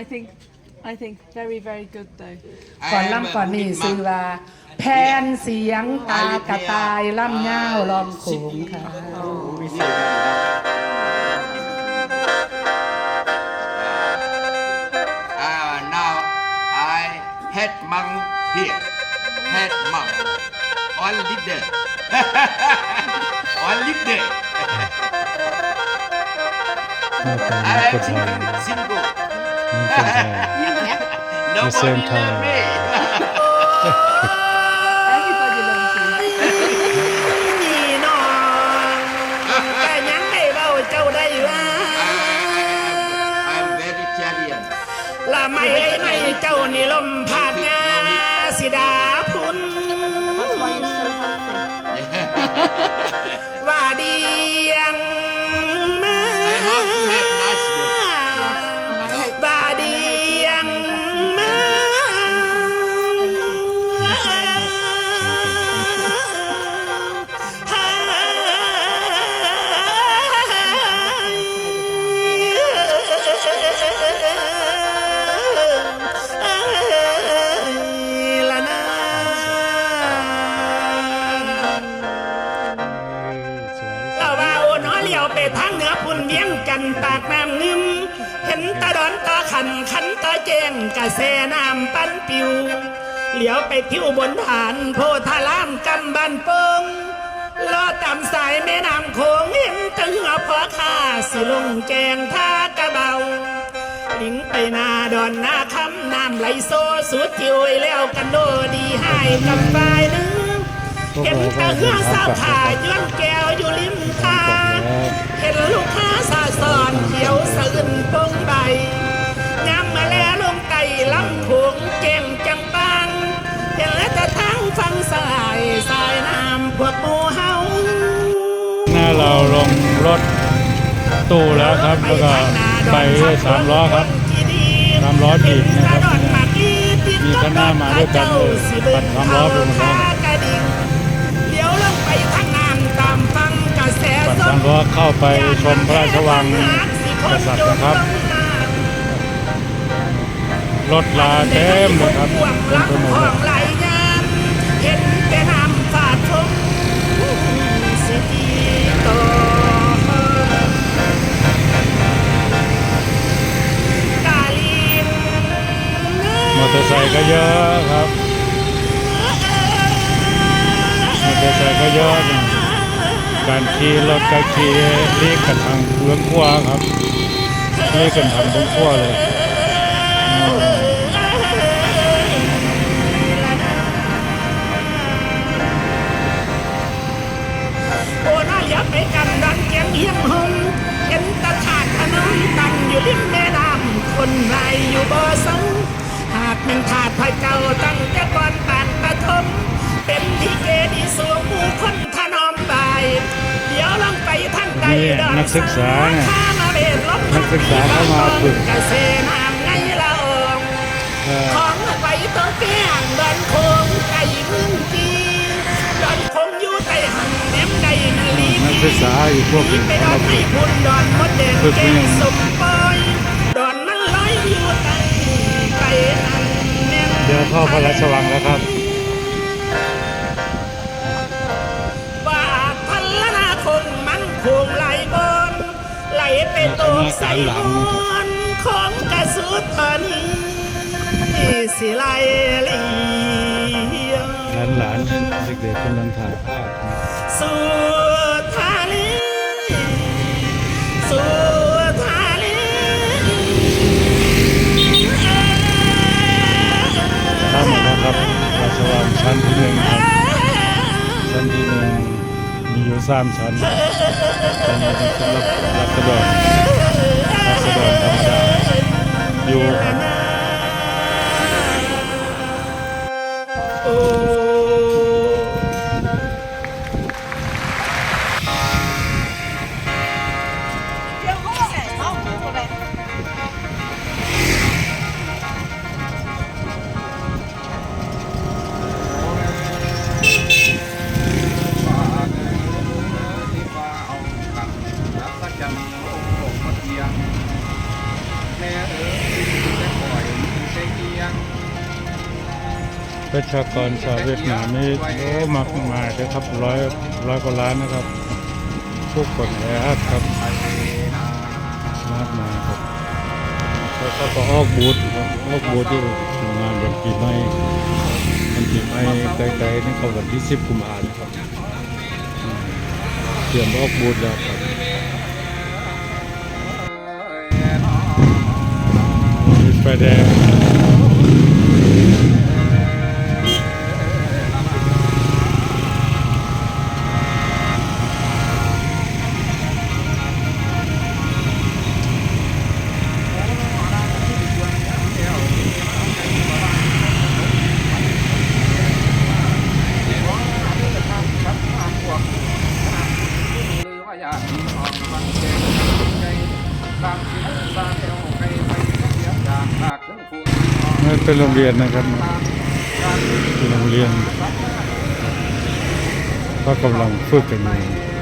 I think, I think very, very good though. ก่อนล่ำก่อนนี่ซื้อว่า แพนเสียงตากระต่ายล่ำเง่าลองโขงค่ะวิเศษมากอ่า now I had mung here had mung on live there on live there หน้าตา I เหมือน am คนไทย single single เหมือนคนไทย nobody same time. love me Everybody loves you. นี่น้องแต่ยังได้เบาเจ้าได้ว่า I'm vegetarian ละไม่ไม่เจ้านี่ลมผาดงาสิดาพุน That's why you're so healthy. ไปทางเหนือพุ่นเวียงจันปากน้ำนิ่มเห็นตาดอนตาขันขันตาแจงกระแสน้ำปันปิว เหลียวไปทิวบนฐานโพธารามกำบันปงลอตามสายแม่น้ำโขงเห็นแตะหัวพ่อข้าสิลงแจงท่ากระเบาลิงไปนาดอนนาคำน้ำไหลโซสุดทิวยแล้วกันโดดีให้กับฝ่ายนึง เห็นตาเครื่องสาวขาย้อนแก้วอยู่ริมทางเห็นลูกค้าสาสอนเขียวสะอื่นปงใบยามมาแล้วลงไก่ลำโขงเก่งจังปังเห็นแล้วแต่ทั้งฟังสายสายน้ำพวกหมูเฮาหน้าเราลงรถตู้แล้วครับแล้วก็ไปด้วยสามล้อครับสามล้อถีบนะครับมีข้างหน้ามาด้วยกันเลยปั่นสามล้อไปหมดแล้ว ปั่นสามล้อเข้าไปชมพระราชวังกษัตริย์นะครับ รถลาเต็มเลยครับเต็มไปหมดเลยไหลยามเห็นแต่น้ำฝาดทงสิทีโตกาลินมอเตอร์ไซค์ก็เยอะครับมอเตอร์ไซค์ก็เยอะนะ การขี่รถก็ขี่เรีกกันทางเบื้องขวาครับเรีกกันทางเบื้องขวาเลย ที่นักศึกษาเนี่ยนักศึกษาเข้ามาฝึกของไปตัวเปี้ยงดอนคงไก่มึงจีดอนคงอยู่ใต้หันแหนมไก่มันลีนักศึกษาอีกพวกนึ่งไปเขาดอนฝึไม่กพุนดอนมดแดงแกงสมปอยดอนมันลอยอยู่ใต้ไปอันแน่นเดี๋ยวเข้าพระราชวังแล้วครับ ไปตกใส่มอนของกระสุดตอนนี้สิไหลเลียงหลานหลานๆเด็กๆกำลังถ่ายภาพนะสุ สามชั้นเป็นสำหรับรัศดรรัศดรธรรมดาอยู่ ประชากรชาวเวียดนามนี่โอ้มากมายเลยครับร้อยร้อยกว่าล้านนะครับผู้คนแออัดครับมากมายครับแล้วก็ออกบูธออกบูธที่งานวันปีใหม่วันปีใหม่ไกลๆนี่เขาวันที่สิบกุมภาพันธ์ครับเตรียมออกบูธแล้วครับไฟแดง เป็นโรงเรียนนะครับเป็นโรงเรียนก็กำลังฝึกกันอยู่